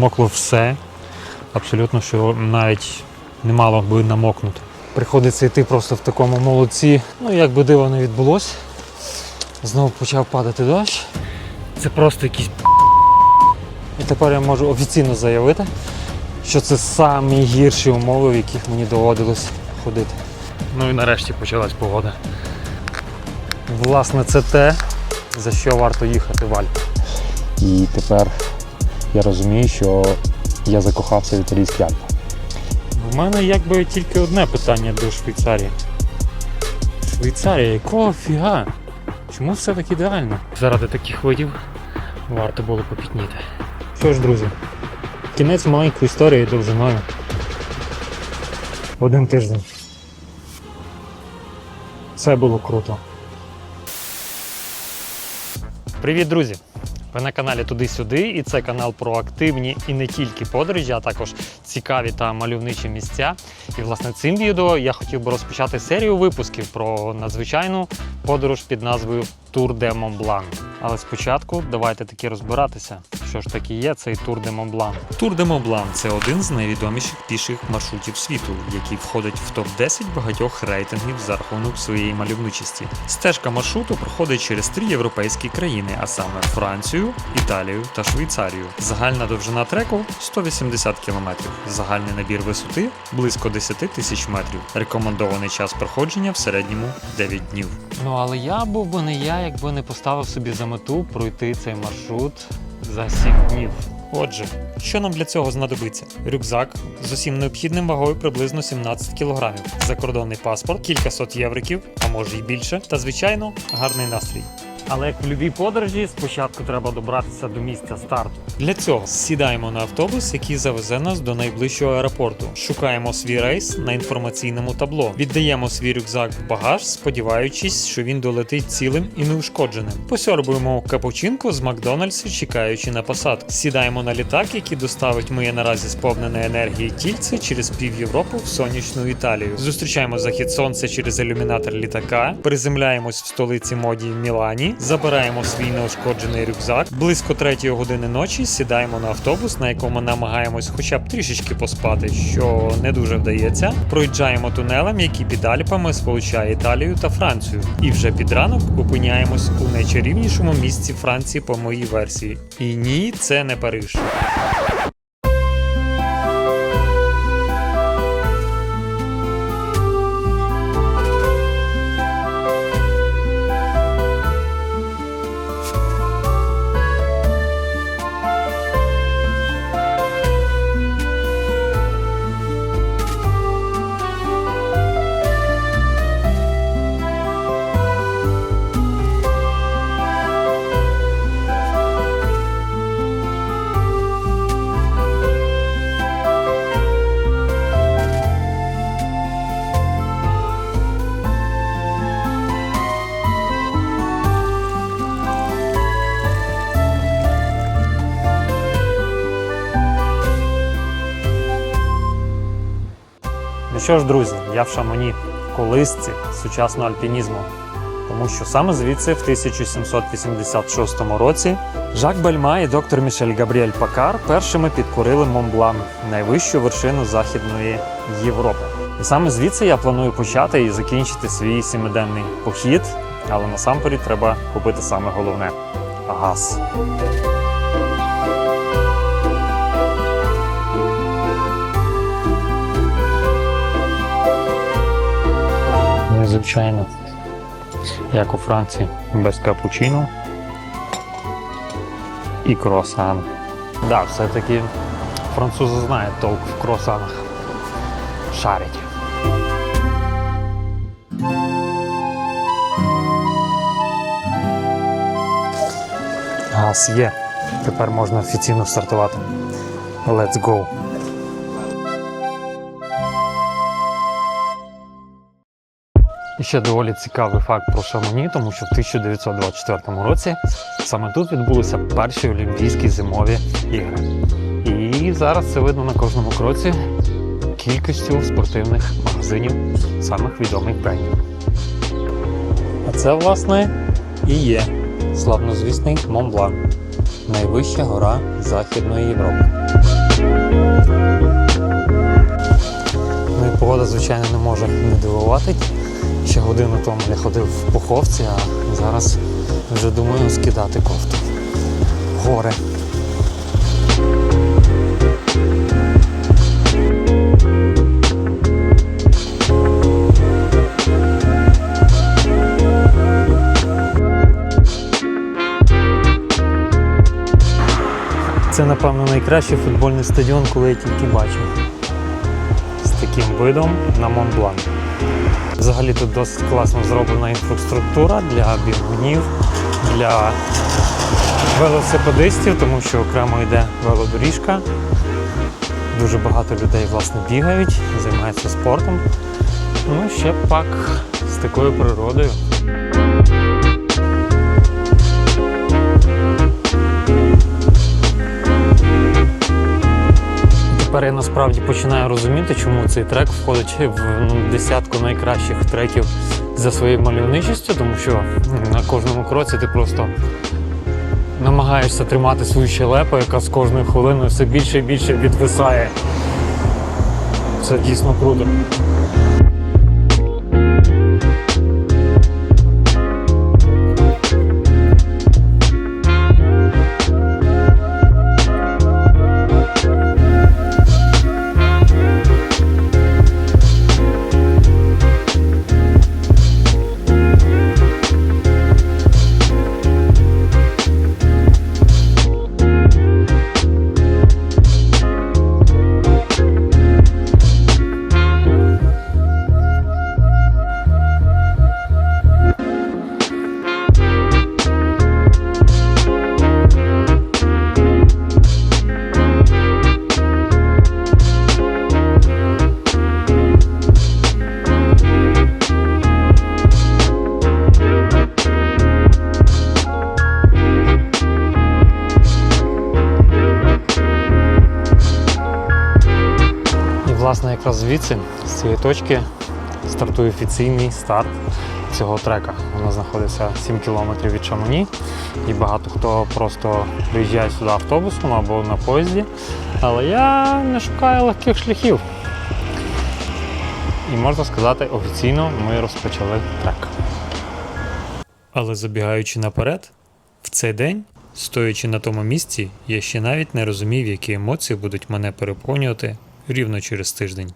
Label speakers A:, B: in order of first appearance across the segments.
A: Промокло все. Абсолютно, що навіть не мало би намокнути. Приходиться йти просто в такому молодці. Ну, як би диво не відбулося. Знову почав падати дощ. Це просто якийсь. І тепер я можу офіційно заявити, що це самі гірші умови, в яких мені доводилось ходити. Ну і нарешті почалась погода. Власне, це те, за що варто їхати в Альпи. І тепер я розумію, що я закохався в італійські Альпи. У мене якби тільки одне питання до Швейцарії. Швейцарія, якого фіга? Чому все так ідеально? Заради таких видів варто було попітніти. Що ж, друзі, кінець маленької історії довжиною. Один тиждень. Це було круто. Привіт, друзі! Ви на каналі Туди-Сюди, і це канал про активні і не тільки подорожі, а також цікаві та мальовничі місця. І власне цим відео я хотів би розпочати серію випусків про надзвичайну подорож під назвою Тур де Монблан. Але спочатку давайте таки розбиратися, що ж таки є цей Тур де Монблан.
B: Тур де Монблан це один з найвідоміших піших маршрутів світу, який входить в топ-10 багатьох рейтингів за рахунок своєї мальовничості. Стежка маршруту проходить через три європейські країни, а саме Францію, Італію та Швейцарію. Загальна довжина треку 180 км, загальний набір висоти близько 10 тисяч метрів. Рекомендований час проходження в середньому 9 днів.
A: Ну але я був би не я, якби не поставив собі за мету пройти цей маршрут за 7 днів.
B: Отже, що нам для цього знадобиться? Рюкзак з усім необхідним вагою приблизно 17 кг, закордонний паспорт, кількасот євриків, а може й більше, та звичайно гарний настрій.
A: Але як в будь-якій подорожі, спочатку треба добратися до місця старту.
B: Для цього сідаємо на автобус, який завезе нас до найближчого аеропорту. Шукаємо свій рейс на інформаційному табло. Віддаємо свій рюкзак в багаж, сподіваючись, що він долетить цілим і неушкодженим. Посьорбуємо капучинку з Макдональдсу, чекаючи на посадку. Сідаємо на літак, який доставить моє наразі сповнене енергії тільце через пів Європи в сонячну Італію. Зустрічаємо захід сонця через ілюмінатор літака, приземляємось в столиці моді Мілані, забираємо свій неушкоджений рюкзак. Близько третьої години ночі сідаємо на автобус, на якому намагаємось хоча б трішечки поспати, що не дуже вдається. Проїжджаємо тунелем, який під Альпами сполучає Італію та Францію. І вже під ранок опиняємось у найчарівнішому місці Франції по моїй версії. І ні, це не Париж.
A: Що ж, друзі, я в Шамоні, колисці сучасного альпінізму. Тому що саме звідси, в 1786 році, Жак Бальма і доктор Мішель Габріель Пакар першими підкорили Монблан, найвищу вершину Західної Європи. І саме звідси я планую почати і закінчити свій сімиденний похід, але насамперед треба купити саме головне газ. Звичайно, як у Франції, без капучино і круасан. Да, все-таки французи знають толк в круасанах. Шарять. Газ є. Тепер можна офіційно стартувати. Let's go! Ще доволі цікавий факт про Шамоні, тому що в 1924 році саме тут відбулися перші Олімпійські зимові ігри. І зараз це видно на кожному кроці кількістю спортивних магазинів самих відомих брендів. А це, власне, і є славнозвісний Монблан. найвища гора Західної Європи. Ну і погода, звичайно, не може не дивувати. Ще годину тому я ходив в пуховці, а зараз вже думаю скидати кофту. В Гори. Це, напевно, найкращий футбольний стадіон, коли я тільки бачив. З таким видом на Монблан. Взагалі тут досить класно зроблена інфраструктура для бігунів, для велосипедистів, тому що окремо йде велодоріжка. Дуже багато людей власне бігають, займаються спортом. Ну, ще пак з такою природою. Тепер я насправді починаю розуміти, чому цей трек входить в ну, десятку найкращих треків за своєю мальовничістю, тому що на кожному кроці ти просто намагаєшся тримати свою щелепу, яка з кожною хвилиною все більше і більше відвисає. Це дійсно круто. Якраз звідси, з цієї точки, стартує офіційний старт цього трека. Вона знаходиться 7 кілометрів від Шамоні. І багато хто просто приїжджає сюди автобусом або на поїзді. Але я не шукаю легких шляхів. І можна сказати, офіційно ми розпочали трек.
B: Але забігаючи наперед, в цей день, стоячи на тому місці, я ще навіть не розумів, які емоції будуть мене переповнювати рівно через тиждень.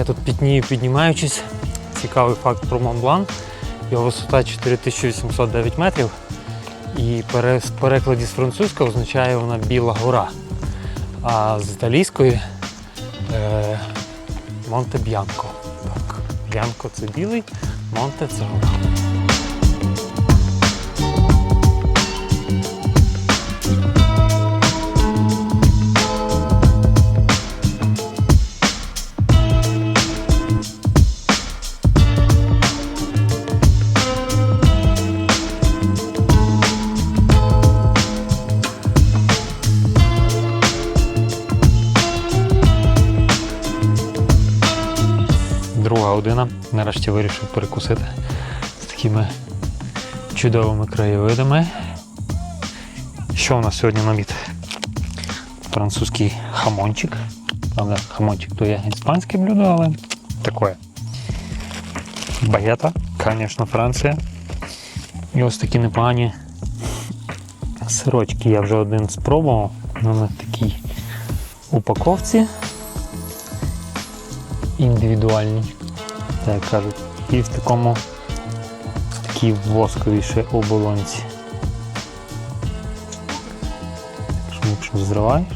A: Я тут пітнію піднімаючись, цікавий факт про Монблан. Його висота 4809 метрів. І в перекладі з французького означає вона Біла гора. А з італійської е, Монте Б'янко. Так, Б'янко це білий, Монте це гора. Година. Нарешті вирішив перекусити з такими чудовими краєвидами. Що у нас сьогодні на обід? Французький хамончик. Правда, хамончик то є іспанське блюдо, але таке. Багета, звісно, Франція. І ось такі непогані сирочки. Я вже один спробував. Вони в такій упаковці індивідуальні, так як кажуть, і в такому в такій восковій оболонці. Що, Якщо зриваєш,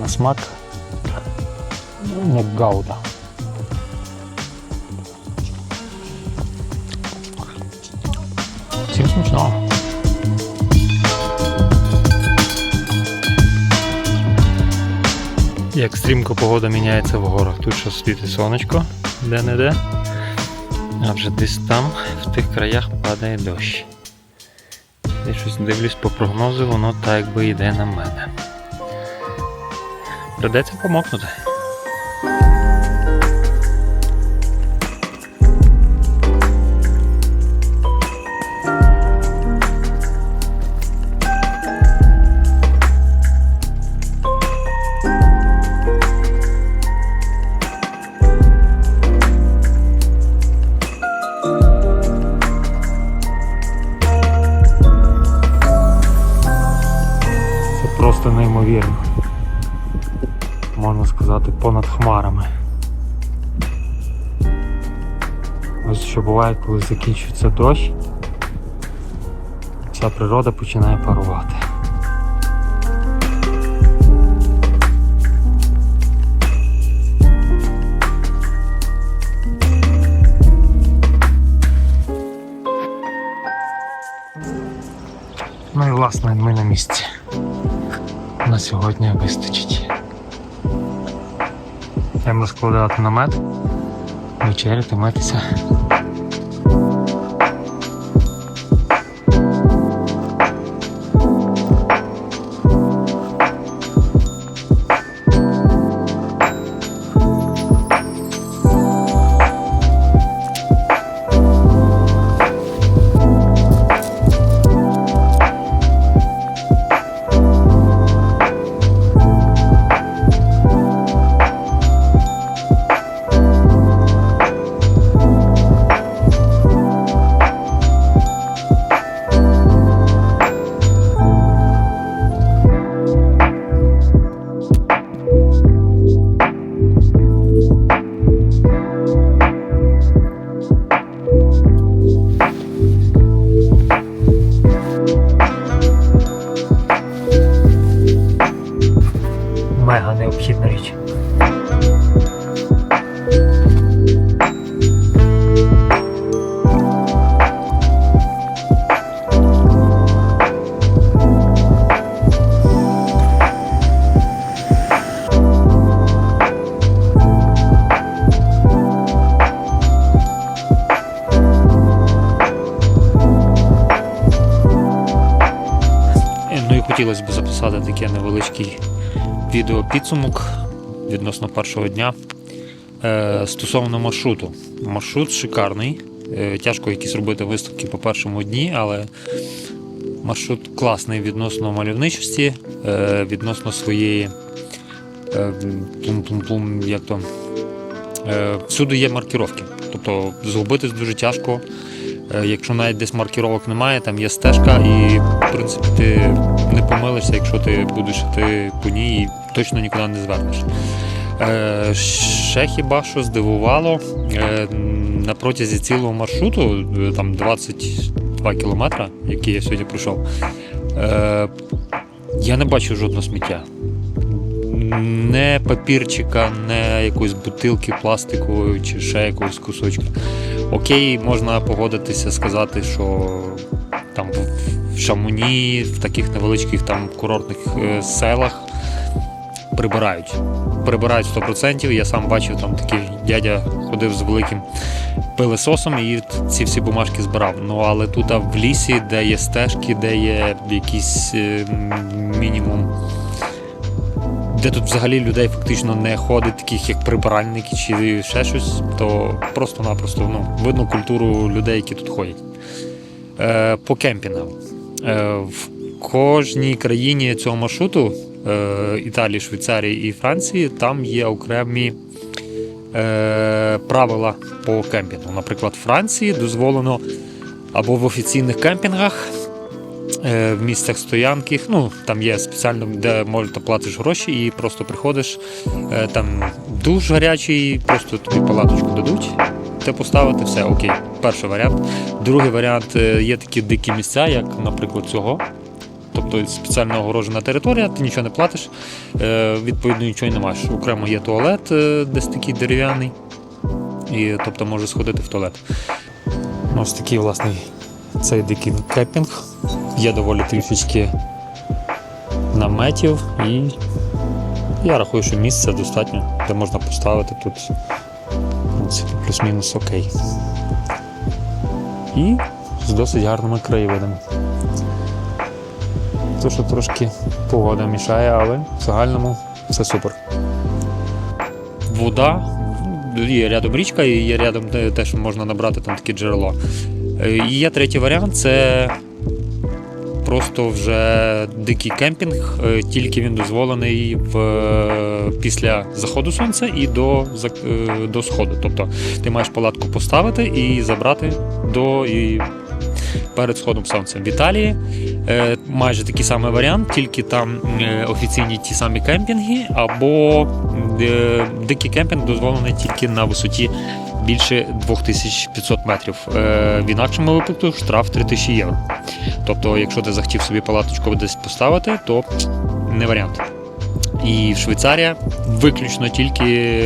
A: на смак ну, як гауда. Всім смачного.
B: Як стрімко погода міняється в горах. Тут що світить сонечко, де-не-де. А вже десь там, в тих краях, падає дощ. Я щось дивлюсь по прогнозу, воно так якби йде на мене. Придеться помокнути.
A: Неймовірно. Можна сказати, понад хмарами. Ось що буває, коли закінчується дощ, вся природа починає парувати. Ну і власне ми на місці. На сьогодні вистачить. Йдемо розкладати намет, вечеряти, митися. Мега необхідна річ.
B: Е, Ну хотілося б записати таке невеличкий відеопідсумок відносно першого дня. Е, стосовно маршруту. Маршрут шикарний. Е, тяжко якісь робити виставки по першому дні, але маршрут класний відносно мальовничості, е, відносно своєї плум-плум-плум, як то. Всюди є маркіровки. Тобто згубитись дуже тяжко. Якщо навіть десь маркіровок немає, там є стежка, і в принципі ти не помилишся, якщо ти будеш йти по ній точно нікуди не звернеш. Е, ще хіба що здивувало, е, на протязі цілого маршруту, е, там 22 кілометри, який я сьогодні пройшов, е, я не бачив жодного сміття. Не папірчика, не якоїсь бутилки пластикової чи ще якогось кусочка. Окей, можна погодитися, сказати, що там в- Шамоні, в таких невеличких там курортних е, селах прибирають. Прибирають 100%. Я сам бачив, там такий дядя ходив з великим пилесосом і ці всі бумажки збирав. Ну але тут в лісі, де є стежки, де є якийсь е, мінімум. Де тут взагалі людей фактично не ходить, таких як прибиральники чи ще щось, то просто-напросто ну, видно культуру людей, які тут ходять. Е, по кемпінгам. Е, в кожній країні цього маршруту Італії, Швейцарії і Франції там є окремі е, правила по кемпінгу. Наприклад, в Франції дозволено або в офіційних кемпінгах. е, В місцях стоянки, ну там є спеціально, де ти платиш гроші і просто приходиш. е, Там душ гарячий, просто тобі палаточку дадуть, те поставити, все окей. Перший варіант. Другий варіант е, є такі дикі місця, як, наприклад, цього. Тобто спеціально огорожена територія, ти нічого не платиш, е, відповідно нічого не маєш. Окремо є туалет, е, десь такий дерев'яний, і тобто можеш сходити в туалет.
A: Ось такий власний цей дикий кемпінг. Є доволі трішечки наметів і Я рахую, що місця достатньо, де можна поставити тут. Плюс-мінус окей. І з досить гарними краєвидами. То, що трошки погода мішає, але в загальному все супер. Вода. Є рядом річка, і є рядом де теж можна набрати там таке джерело. Е, І є третій варіант це просто вже дикий кемпінг, е, тільки він дозволений в, е, після заходу сонця і до, до сходу. Тобто ти маєш палатку поставити і забрати до і перед сходом сонця. В Італії е, майже такий самий варіант, тільки там е, офіційні ті самі кемпінги, або е, дикий кемпінг дозволений тільки на висоті більше 2500 метрів. В інакшому випадку штраф 3000 євро. Тобто, якщо ти захотів собі палаточку десь поставити, то не варіант. І Швейцарія виключно тільки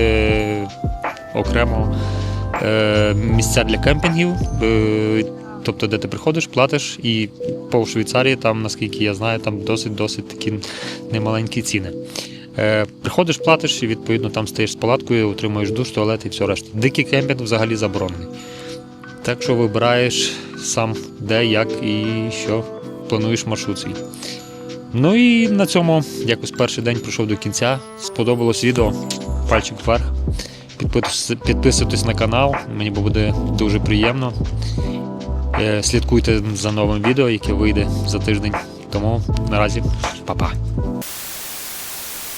A: окремо місця для кемпінгів. Тобто, де ти приходиш, платиш, і по Швейцарії, там, наскільки я знаю, там досить-досить такі немаленькі ціни. Е, приходиш, платиш, і відповідно там стоїш з палаткою, отримуєш душ, туалет і все решта. Дикий кемпінг взагалі заборонений. Так що вибираєш сам де, як і що плануєш маршрут свій. Ну і на цьому якось перший день пройшов до кінця. Сподобалось відео. Пальчик вверх. Підписуйтесь на канал, мені буде дуже приємно. Е, Слідкуйте за новим відео, яке вийде за тиждень. Тому наразі па-па.